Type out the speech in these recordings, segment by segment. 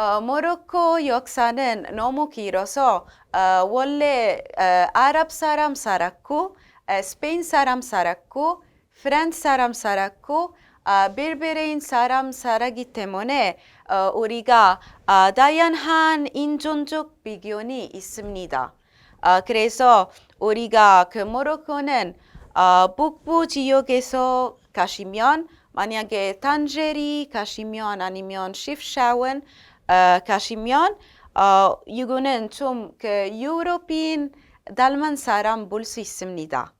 어, 모로코 역사는 너무 길어서 어, 원래 어, 아랍 사람 살았고 어, 스페인 사람 살았고 프랑스 사람 살았고 어, 베르베레인 사람 살았기 때문에 어, 우리가 어, 다양한 인종적 비교이 있습니다. 어, 그래서 우리가 그 모로코는 어, 북부 지역에서 가시면 만약에 탄제리 가시면 아니면 시프샤원 어, 가시면 어, 이거는 좀 그 유럽인 닮은 사람 볼 수 있습니다.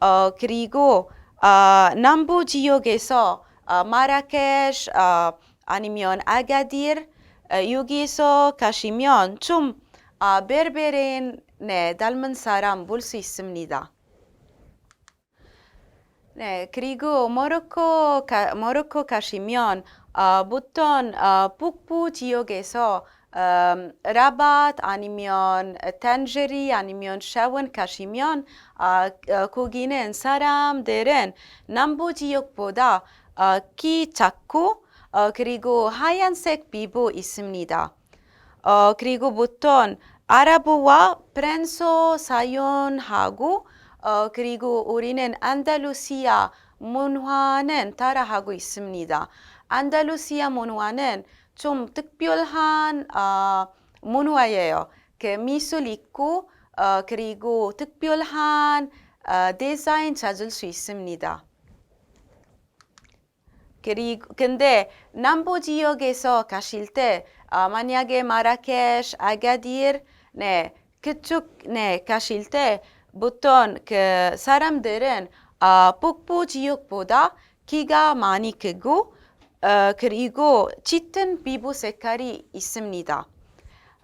어, 그리고 어, 남부 지역에서 어, 마라케시 어, 아니면 아가디르 어, 여기서 가시면 좀 어, 베르베레인 네, 닮은 사람 볼 수 있습니다. 네, 그리고 모로코 가, 모로코 가시면 어, 보통 어, 북부 지역에서 음, 라bat 아니면 탄제리 아니면 샤원 가시면 어, 어, 거기는 사람들은 남부 지역보다 어, 키 작고 어, 그리고 하얀색 피부 있습니다. 어, 그리고 보통 아랍어와 프랑스어 사용하고 어, 그리고 우리는 안달루시아 문화는 따라하고 있습니다. 안달루시아 문화는 좀 특별한 어, 문화예요. 그 미술 있고 어, 그리고 특별한 어, 디자인 찾을 수 있습니다. 그리고 근데 남부 지역에서 가실 때 아, 만약에 마라케시, 아가디르, 네 그쪽 네 가실 때 보통 그 사람들은 아, 북부 지역보다 키가 많이 크고 어, 그리고 짙은 피부 색깔이 있습니다.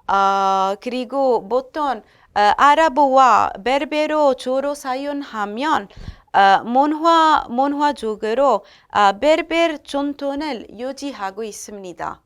아, 그리고 보통 어, 아랍어와 베르베로 주로 사용하면 어, 문화 문화적으로 아, 베르베르 전통을 유지하고 있습니다.